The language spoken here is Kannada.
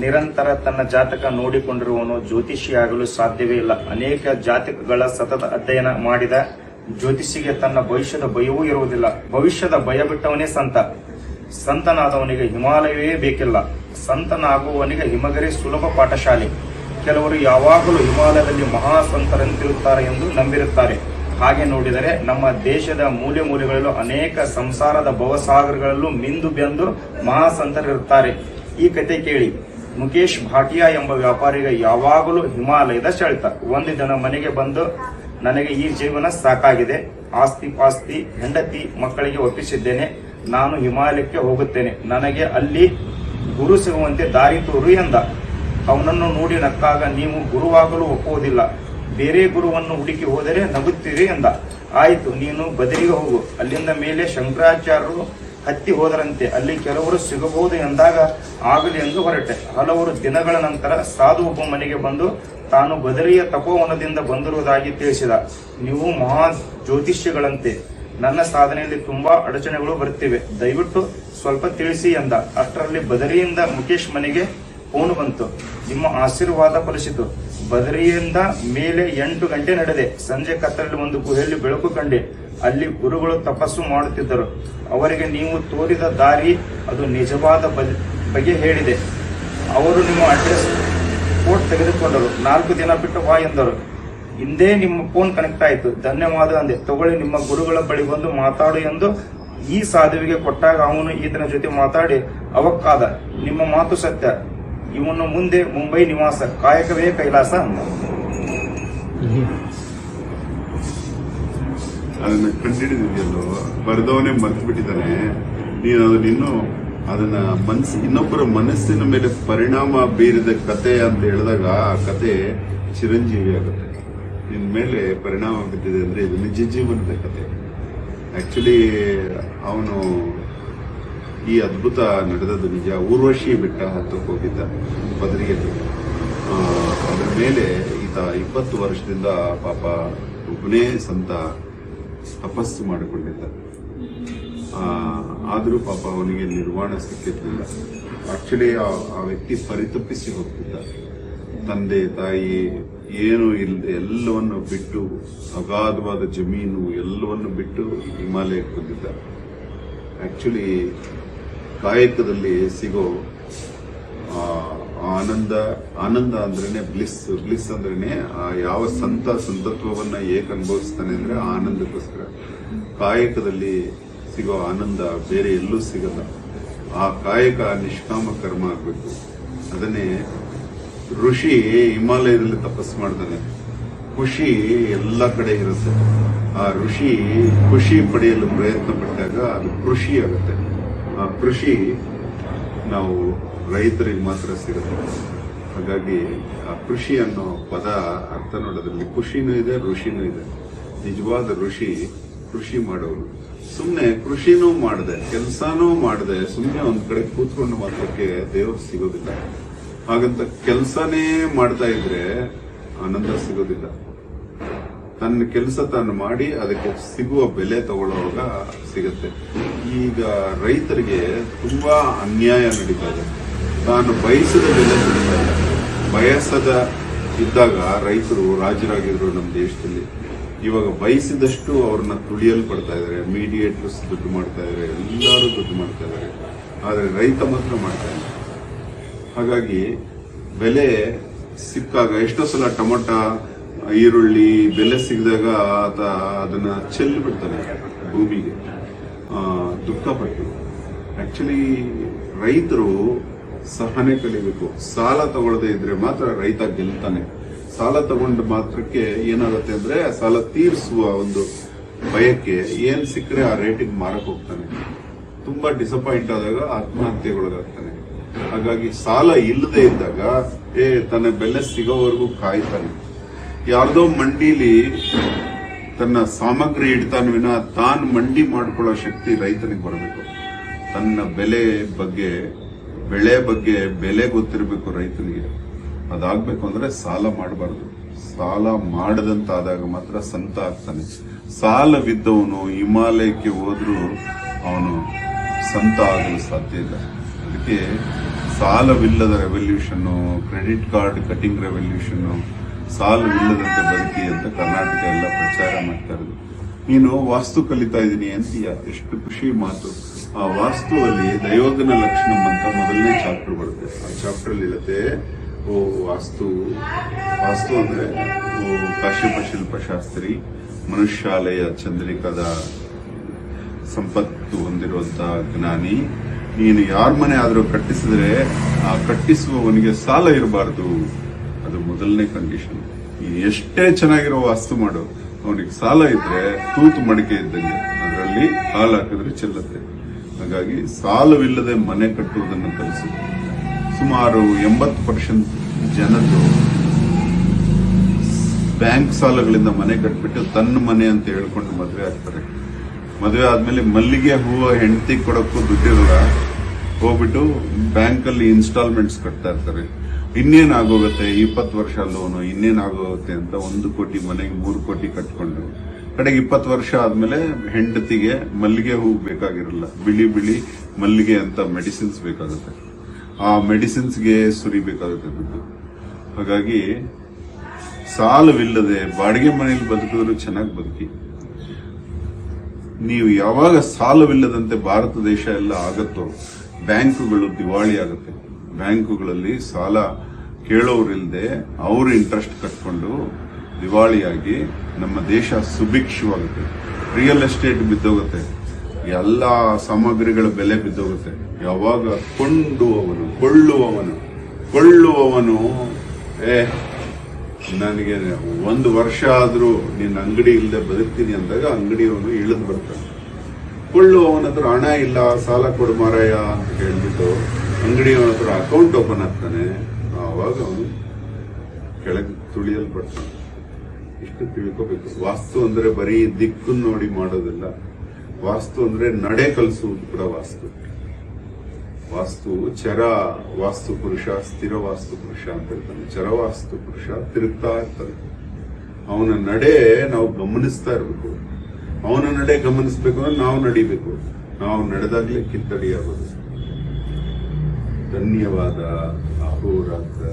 ನಿರಂತರ ತನ್ನ ಜಾತಕ ನೋಡಿಕೊಂಡಿರುವವನು ಜ್ಯೋತಿಷಿಯಾಗಲು ಸಾಧ್ಯವೇ ಇಲ್ಲ. ಅನೇಕ ಜಾತಕಗಳ ಸತತ ಅಧ್ಯಯನ ಮಾಡಿದ ಜ್ಯೋತಿಷಿಗೆ ತನ್ನ ಭವಿಷ್ಯದ ಭಯವೂ ಇರುವುದಿಲ್ಲ. ಭವಿಷ್ಯದ ಭಯ ಬಿಟ್ಟವನೇ ಸಂತ. ಸಂತನಾದವನಿಗೆ ಹಿಮಾಲಯವೇ ಬೇಕಿಲ್ಲ. ಸಂತನಾಗುವವನಿಗೆ ಹಿಮಗರಿ ಸುಲಭ ಪಾಠಶಾಲೆ. ಕೆಲವರು ಯಾವಾಗಲೂ ಹಿಮಾಲಯದಲ್ಲಿ ಮಹಾ ಸಂತರಂತಿರುತ್ತಾರೆ ಎಂದು ನಂಬಿರುತ್ತಾರೆ. ಹಾಗೆ ನೋಡಿದರೆ ನಮ್ಮ ದೇಶದ ಮೂಲೆ ಮೂಲೆಗಳಲ್ಲೂ ಅನೇಕ ಸಂಸಾರದ ಭವಸಾಗರಗಳಲ್ಲೂ ಮಿಂದು ಬೆಂದು ಮಹಾಸಂತರಿರುತ್ತಾರೆ. ಈ ಕತೆ ಕೇಳಿ. ಮುಖೇಶ್ ಭಾಟಿಯಾ ಎಂಬ ವ್ಯಾಪಾರಿಗೆ ಯಾವಾಗಲೂ ಹಿಮಾಲಯದ ಸೆಳೆತ ಒಂದು ದಿನ ಮನೆಗೆ ಬಂದು ನನಗೆ ಈ ಜೀವನ ಸಾಕಾಗಿದೆ. ಆಸ್ತಿ ಪಾಸ್ತಿ, ಹೆಂಡತಿ ಮಕ್ಕಳಿಗೆ ಒಪ್ಪಿಸಿದ್ದೇನೆ. ನಾನು ಹಿಮಾಲಯಕ್ಕೆ ಹೋಗುತ್ತೇನೆ. ನನಗೆ ಅಲ್ಲಿ ಗುರು ಸಿಗುವಂತೆ ದಾರಿ ತೋರು ಎಂದ. ಅವನನ್ನು ನೋಡಿ ನಕ್ಕಾಗ, ನೀವು ಗುರುವಾಗಲು ಒಪ್ಪುವುದಿಲ್ಲ. ಬೇರೆ ಗುರುವನ್ನು ಹುಡುಕಿ ಹೋದರೆ ನಗುತ್ತೀರಿ ಎಂದ. ಆಯಿತು, ನೀನು ಬದರಿಗೆ ಹೋಗು. ಅಲ್ಲಿಂದ ಮೇಲೆ ಶಂಕರಾಚಾರ್ಯರು ಹತ್ತಿ ಹೋದರಂತೆ ಅಲ್ಲಿ ಕೆಲವರು ಸಿಗಬಹುದು ಎಂದಾಗ ಆಗಲಿ ಎಂದು ಹೊರಟೆ. ಹಲವರು ದಿನಗಳ ನಂತರ ಸಾಧು ಒಬ್ಬ ಮನೆಗೆ ಬಂದು ತಾನು ಬದರಿಯ ತಪೋವನದಿಂದ ಬಂದಿರುವುದಾಗಿ ತಿಳಿಸಿದ. ನೀವು ಮಹಾ ಜ್ಯೋತಿಷ್ಯಗಳಂತೆ. ನನ್ನ ಸಾಧನೆಯಲ್ಲಿ ತುಂಬಾ ಅಡಚಣೆಗಳು ಬರುತ್ತಿವೆ ದಯವಿಟ್ಟು ಸ್ವಲ್ಪ ತಿಳಿಸಿ ಎಂದ. ಅಷ್ಟರಲ್ಲಿ ಬದರಿಯಿಂದ ಮುಖೇಶ್ ಮನೆಗೆ ಫೋನ್ ಬಂತು. ನಿಮ್ಮ ಆಶೀರ್ವಾದ ಫಲಿಸಿತು. ಬದರಿಯಿಂದ ಮೇಲೆ ಎಂಟು ಗಂಟೆ ನಡೆದೆ. ಸಂಜೆ ಕತ್ತಲಲ್ಲಿ ಒಂದು ಗುಹೆಯಲ್ಲಿ ಬೆಳಕು ಕಂಡೆ. ಅಲ್ಲಿ ಗುರುಗಳು ತಪಸ್ಸು ಮಾಡುತ್ತಿದ್ದರು. ಅವರಿಗೆ ನೀವು ತೋರಿದ ದಾರಿ ಅದು ನಿಜವಾದ ಬಗ್ಗೆ ಬಗೆ ಹೇಳಿದೆ. ಅವರು ನಿಮ್ಮ ಅಡ್ರೆಸ್ ಕೋಡ್ ತೆಗೆದುಕೊಂಡರು. ನಾಲ್ಕು ದಿನ ಬಿಟ್ಟು ವಾ ಎಂದರು. ಹಿಂದೆ ನಿಮ್ಮ ಫೋನ್ ಕನೆಕ್ಟ್ ಆಯಿತು. ಧನ್ಯವಾದ ಅಂದೆ. ತಗೊಳ್ಳಿ, ನಿಮ್ಮ ಗುರುಗಳ ಬಳಿ ಬಂದು ಮಾತಾಡು ಎಂದು ಈ ಸಾಧುವಿಗೆ ಕೊಟ್ಟಾಗ ಅವನು ಈತನ ಜೊತೆ ಮಾತಾಡಿ, ಅವಕ್ಕಾದ, ನಿಮ್ಮ ಮಾತು ಸತ್ಯ. ಇವನು ಮುಂದೆ ಮುಂಬೈ ನಿವಾಸ, ಕಾಯಕವೇ ಕೈಲಾಸ ಅಂದ. ಅದನ್ನ ಕಂಡಿಡಿದಿದೆಯಲ್ಲೋ ಬರೆದವನೇ ಮರ್ತು ಬಿಟ್ಟಿದ್ದಾನೆ ನೀನು ಅದನ್ನ ಇನ್ನು ಅದನ್ನ ಮನಸ್ಸು ಇನ್ನೊಬ್ಬರ ಮನಸ್ಸಿನ ಮೇಲೆ ಪರಿಣಾಮ ಬೀರಿದ ಕತೆ ಅಂತ ಹೇಳಿದಾಗ ಆ ಕತೆ ಚಿರಂಜೀವಿ ಆಗುತ್ತೆ. ನಿನ್ ಮೇಲೆ ಪರಿಣಾಮ ಬಿದ್ದಿದೆ ಅಂದ್ರೆ ಇದು ನಿಜ ಜೀವನದ ಕತೆ. ಆಕ್ಚುಲಿ ಅವನು ಈ ಅದ್ಭುತ ನಡೆದದ್ದು ನಿಜ. ಊರ್ವಶಿ ಬೆಟ್ಟ ಹತ್ತಕ್ಕೆ ಹೋಗಿದ್ದ ಬದರಿಯಲ್ಲಿ ಅದ್ರ ಮೇಲೆ ಈತ ಇಪ್ಪತ್ತು ವರ್ಷದಿಂದ ಪಾಪ ಒಬ್ಬನೇ ಸಂತ ತಪಸ್ಸು ಮಾಡಿಕೊಂಡಿದ್ದ. ಆದರೂ ಪಾಪ ಅವನಿಗೆ ನಿರ್ವಾಣ ಸಿಕ್ಕಿರ್ಲಿಲ್ಲ. ಆಕ್ಚುಲಿ ಆ ವ್ಯಕ್ತಿ ಪರಿತಪ್ಪಿಸಿ ಹೋಗ್ತಿದ್ದ. ತಂದೆ, ತಾಯಿ, ಏನು ಇಲ್ಲದೆ ಎಲ್ಲವನ್ನು ಬಿಟ್ಟು ಅಗಾಧವಾದ ಜಮೀನು, ಎಲ್ಲವನ್ನು ಬಿಟ್ಟು ಹಿಮಾಲಯಕ್ಕೆ ಬಂದಿದ್ದ. ಆಕ್ಚುಲಿ ಕಾಯಕದಲ್ಲಿ ಸಿಗೋ ಆನಂದ ಆನಂದ ಅಂದ್ರೇನೆ ಬ್ಲಿಸ್ ಬ್ಲಿಸ್ ಅಂದ್ರೇನೆ ಯಾವ ಸಂತ ಸಂತತ್ವವನ್ನ ಏಕ್ ಅನುಭವಿಸ್ತಾನೆ ಅಂದ್ರೆ ಆನಂದಕ್ಕೋಸ್ಕರ. ಕಾಯಕದಲ್ಲಿ ಸಿಗೋ ಆನಂದ ಬೇರೆ ಎಲ್ಲೂ ಸಿಗಲ್ಲ. ಆ ಕಾಯಕ ನಿಷ್ಕಾಮ ಕರ್ಮ ಆಗ್ಬೇಕು. ಅದನ್ನೇ ಋಷಿ ಹಿಮಾಲಯದಲ್ಲಿ ತಪಸ್ಸು ಮಾಡ್ತಾನೆ. ಖುಷಿ ಎಲ್ಲ ಕಡೆ ಇರುತ್ತೆ. ಆ ಋಷಿ ಖುಷಿ ಪಡೆಯಲು ಪ್ರಯತ್ನ ಪಟ್ಟಾಗ ಅದು ಕೃಷಿ ಆಗುತ್ತೆ. ಆ ಕೃಷಿ ನಾವು ರೈತರಿಗೆ ಮಾತ್ರ ಸಿಗುತ್ತೆ. ಹಾಗಾಗಿ ಆ ಕೃಷಿ ಅನ್ನೋ ಪದ ಅರ್ಥ ನೋಡೋದ್ರಲ್ಲಿ ಖುಷಿನೂ ಇದೆ, ಋಷಿನೂ ಇದೆ. ನಿಜವಾದ ಋಷಿ ಕೃಷಿ ಮಾಡೋರು. ಸುಮ್ಮನೆ ಕೃಷಿನೂ ಮಾಡಿದೆ, ಕೆಲಸನೂ ಮಾಡಿದೆ ಸುಮ್ಮನೆ ಒಂದ್ ಕಡೆ ಕೂತ್ಕೊಂಡು ಮಾತ್ರಕ್ಕೆ ದೇವರು ಸಿಗೋದಿಲ್ಲ. ಹಾಗಂತ ಕೆಲಸನೇ ಮಾಡ್ತಾ ಇದ್ರೆ ಆನಂದ ಸಿಗೋದಿಲ್ಲ. ತನ್ನ ಕೆಲಸ ತಾನು ಮಾಡಿ ಅದಕ್ಕೆ ಸಿಗುವ ಬೆಲೆ ತಗೊಳ್ಳೋವಾಗ ಸಿಗುತ್ತೆ. ಈಗ ರೈತರಿಗೆ ತುಂಬಾ ಅನ್ಯಾಯ ನಡೀತಾ ಇದೆ. ತಾನು ಬಯಸದ ಬೆಲೆ ಬಯಸದ ಇದ್ದಾಗ ರೈತರು ರಾಜರಾಗಿದ್ರು ನಮ್ಮ ದೇಶದಲ್ಲಿ. ಇವಾಗ ಬಯಸಿದಷ್ಟು ಅವ್ರನ್ನ ತುಳಿಯಲ್ಪಡ್ತಾ ಇದಾರೆ ಮೀಡಿಯೇಟರ್ಸ್ ದುಡ್ಡು ಮಾಡ್ತಾ ಇದಾರೆ ಎಲ್ಲರೂ ದುಡ್ಡು ಮಾಡ್ತಾ ಇದಾರೆ ಆದರೆ ರೈತ ಮಾತ್ರ ಮಾಡ್ತಾ ಇಲ್ಲ. ಹಾಗಾಗಿ ಬೆಲೆ ಸಿಕ್ಕಾಗ ಎಷ್ಟೋ ಸಲ ಟೊಮೊಟ, ಈರುಳ್ಳಿ ಬೆಲೆ ಸಿಗದಾಗ ಆತ ಅದನ್ನ ಚೆಲ್ಲಿ ಬಿಡ್ತಾನೆ ಭೂಮಿಗೆ. ದುಃಖ ದುಃಖಪಟ್ಟು. ಆಕ್ಚುಲಿ ರೈತರು ಸಹನೆ ಕಲಿಬೇಕು. ಸಾಲ ತಗೊಳ್ಳದೆ ಇದ್ರೆ ಮಾತ್ರ ರೈತ ಗೆಲ್ತಾನೆ. ಸಾಲ ತಗೊಂಡ ಮಾತ್ರಕ್ಕೆ ಏನಾಗುತ್ತೆ ಅಂದ್ರೆ ಸಾಲ ತೀರಿಸುವ ಒಂದು ಭಯಕ್ಕೆ ಏನ್ ಸಿಕ್ಕರೆ ಆ ರೇಟಿಗೆ ಮಾರಕ್ ಹೋಗ್ತಾನೆ. ತುಂಬಾ ಡಿಸಪಾಯಿಂಟ್ ಆದಾಗ ಆತ್ಮಹತ್ಯೆಗೊಳಗಾಗ್ತಾನೆ. ಹಾಗಾಗಿ ಸಾಲ ಇಲ್ಲದೆ ಇದ್ದಾಗ, ಏ, ತನ್ನ ಬೆಲೆ ಸಿಗೋವರೆಗೂ ಕಾಯ್ತಾನೆ. ಯಾರ್ದೋ ಮಂಡಿಲಿ ತನ್ನ ಸಾಮಗ್ರಿ ಇಡ್ತಾನ ವಿನ ತಾನು ಮಂಡಿ ಮಾಡ್ಕೊಳ್ಳೋ ಶಕ್ತಿ ರೈತನಿಗೆ ಬರಬೇಕು. ತನ್ನ ಬೆಲೆ ಬಗ್ಗೆ ಬೆಳೆ ಬಗ್ಗೆ ಬೆಲೆ ಗೊತ್ತಿರಬೇಕು ರೈತರಿಗೆ ಅದಾಗ್ಬೇಕು ಅಂದರೆ ಸಾಲ ಮಾಡಬಾರ್ದು. ಸಾಲ ಮಾಡದಂತಾದಾಗ ಮಾತ್ರ ಸಂತ ಆಗ್ತಾನೆ. ಸಾಲವಿದ್ದವನು ಹಿಮಾಲಯಕ್ಕೆ ಹೋದರೂ ಅವನು ಸಂತ ಆಗಲು ಸಾಧ್ಯ ಇಲ್ಲ. ಅದಕ್ಕೆ ಸಾಲವಿಲ್ಲದ revolution credit card cutting revolution ಸಾಲವಿಲ್ಲದಂತೆ ಬದುಕಿ ಅಂತ ಕರ್ನಾಟಕ ಎಲ್ಲ ಪ್ರಚಾರ ಮಾಡ್ತಾ ಇರೋದು. ನೀನು ವಾಸ್ತು ಕಲಿತಾ ಇದ್ದೀನಿ ಅಂತೀಯ ಎಷ್ಟು ಖುಷಿ ಮಾತು. ಆ ವಾಸ್ತುವಲ್ಲಿ ದಯೋಗನ ಲಕ್ಷಣಂ ಅಂತ ಮೊದಲನೇ ಚಾಪ್ಟರ್ ಬರುತ್ತೆ. ಆ ಚಾಪ್ಟರ್ ಅಲ್ಲಿ ಇರುತ್ತೆ, ಓ ವಾಸ್ತು ವಾಸ್ತು ಅಂದ್ರೆ ಕಾಶ್ಯಪ ಶಿಲ್ಪಶಾಸ್ತ್ರಿ ಮನುಷ್ಯಾಲಯ ಚಂದ್ರಿಕದ ಸಂಪತ್ತು ಹೊಂದಿರುವಂತಹ ಜ್ಞಾನಿ. ನೀನು ಯಾರ ಮನೆ ಆದರೂ ಕಟ್ಟಿಸಿದ್ರೆ, ಆ ಕಟ್ಟಿಸುವವನಿಗೆ ಸಾಲ ಇರಬಾರ್ದು. ಅದು ಮೊದಲನೇ ಕಂಡೀಷನ್ ಎಷ್ಟೇ ಚೆನ್ನಾಗಿರೋ ವಾಸ್ತು ಮಾಡು. ಅವನಿಗೆ ಸಾಲ ಇದ್ರೆ ತೂತು ಮಡಿಕೆ ಇದ್ದಂಗೆ. ಅದರಲ್ಲಿ ಹಾಲು ಹಾಕಿದ್ರೆ ಚೆಲ್ಲುತ್ತೆ. ಹಾಗಾಗಿ ಸಾಲವಿಲ್ಲದೆ ಮನೆ ಕಟ್ಟುವುದನ್ನು ಕಲಿಸಿ ಸುಮಾರು ಎಂಬತ್ತು ಪರ್ಸೆಂಟ್ ಜನರು ಬ್ಯಾಂಕ್ ಸಾಲಗಳಿಂದ ಮನೆ ಕಟ್ಬಿಟ್ಟು ತನ್ನ ಮನೆ ಅಂತ ಹೇಳ್ಕೊಂಡು ಮದುವೆ ಆಗ್ತಾರೆ. ಮದುವೆ ಆದ್ಮೇಲೆ ಮಲ್ಲಿಗೆ ಹೂವು ಹೆಂಡತಿ ಕೊಡಕ್ಕೂ ದುಡ್ಡಿರಲ್ಲ, ಹೋಗ್ಬಿಟ್ಟು ಬ್ಯಾಂಕ್ ಅಲ್ಲಿ ಇನ್ಸ್ಟಾಲ್ಮೆಂಟ್ಸ್ ಕಟ್ತಾ ಇರ್ತಾರೆ. ಇನ್ನೇನ್ ಆಗೋಗುತ್ತೆ ಇಪ್ಪತ್ತು ವರ್ಷ ಲೋನು ಇನ್ನೇನ್ ಆಗೋಗುತ್ತೆ ಅಂತ ಒಂದು ಕೋಟಿ ಮನೆಗೆ ಮೂರು ಕೋಟಿ ಕಟ್ಕೊಂಡು ಕಡೆಗೆ ಇಪ್ಪತ್ತು ವರ್ಷ ಆದ್ಮೇಲೆ ಹೆಂಡತಿಗೆ ಮಲ್ಲಿಗೆ ಹೂವು ಬೇಕಾಗಿರಲ್ಲ, ಬಿಳಿ ಬಿಳಿ ಮಲ್ಲಿಗೆ ಅಂತ ಮೆಡಿಸಿನ್ಸ್ ಬೇಕಾಗುತ್ತೆ. ಆ ಮೆಡಿಸಿನ್ಸ್ಗೆ ಸುರಿಬೇಕಾಗುತ್ತೆ ದುಡ್ಡು. ಹಾಗಾಗಿ ಸಾಲವಿಲ್ಲದೆ ಬಾಡಿಗೆ ಮನೆಯಲ್ಲಿ ಬದುಕಿದ್ರು ಚೆನ್ನಾಗಿ ಬದುಕಿ. ನೀವು ಯಾವಾಗ ಸಾಲವಿಲ್ಲದಂತೆ ಭಾರತ ದೇಶ ಎಲ್ಲ ಆಗತ್ತೋ, ಬ್ಯಾಂಕುಗಳು ದಿವಾಳಿ ಆಗುತ್ತೆ. ಬ್ಯಾಂಕುಗಳಲ್ಲಿ ಸಾಲ ಕೇಳೋರಿಲ್ಲದೆ ಅವರು ಇಂಟ್ರೆಸ್ಟ್ ಕಟ್ಕೊಂಡು ದಿವಾಳಿಯಾಗಿ ನಮ್ಮ ದೇಶ ಸುಭಿಕ್ಷವಾಗುತ್ತೆ. Real estate ಬಿದ್ದೋಗುತ್ತೆ. ಎಲ್ಲ ಸಾಮಗ್ರಿಗಳ ಬೆಲೆ ಬಿದ್ದೋಗುತ್ತೆ. ಯಾವಾಗ? ಕೊಂಡುವವನು, ಕೊಳ್ಳುವವನು ಕೊಳ್ಳುವವನು. ಏ, ನನಗೆ ಒಂದು ವರ್ಷ ಆದರೂ ನಿನ್ನ ಅಂಗಡಿ ಇಲ್ಲದೆ ಬದುಕ್ತೀನಿ ಅಂದಾಗ ಅಂಗಡಿಯವನು ಇಳಿದು ಬರ್ತಾನೆ. ಕೊಳ್ಳುವವನ ಹತ್ರ ಹಣ ಇಲ್ಲ, ಸಾಲ ಕೊಡು ಮಾರಾಯ ಅಂತ ಹೇಳ್ಬಿಟ್ಟು ಅಂಗಡಿಯವನ ಹತ್ರ ಅಕೌಂಟ್ ಓಪನ್ ಆಗ್ತಾನೆ. ಆವಾಗ ಅವನು ಕೆಳಗೆ ತುಳಿಯಲ್ಪಡ್ತಾನೆ. ಇಷ್ಟು ತಿಳ್ಕೋಬೇಕು. ವಾಸ್ತು ಅಂದ್ರೆ ಬರೀ ದಿಕ್ಕು ನೋಡಿ ಮಾಡೋದಿಲ್ಲ. ವಾಸ್ತು ಅಂದ್ರೆ ನಡೆ ಕಲಿಸುವುದು ಕೂಡ ವಾಸ್ತು. ವಾಸ್ತು ಚರ ವಾಸ್ತು ಪುರುಷ, ಸ್ಥಿರ ವಾಸ್ತು ಪುರುಷ ಅಂತ ಇರ್ತಾನೆ. ಚರ ವಾಸ್ತು ಪುರುಷ ತಿರುಗ್ತಾ ಇರ್ತಾನೆ. ಅವನ ನಡೆ ನಾವು ಗಮನಿಸ್ತಾ ಇರಬೇಕು. ಅವನ ನಡೆ ಗಮನಿಸ್ಬೇಕು ಅಂದ್ರೆ ನಾವು ನಡಿಬೇಕು. ನಾವು ನಡೆದಾಗ್ಲೇ ಕಿತ್ತಡಿಯಾಗೋದು ಧನ್ಯವಾದ ಅಹೋರಾತ್ರ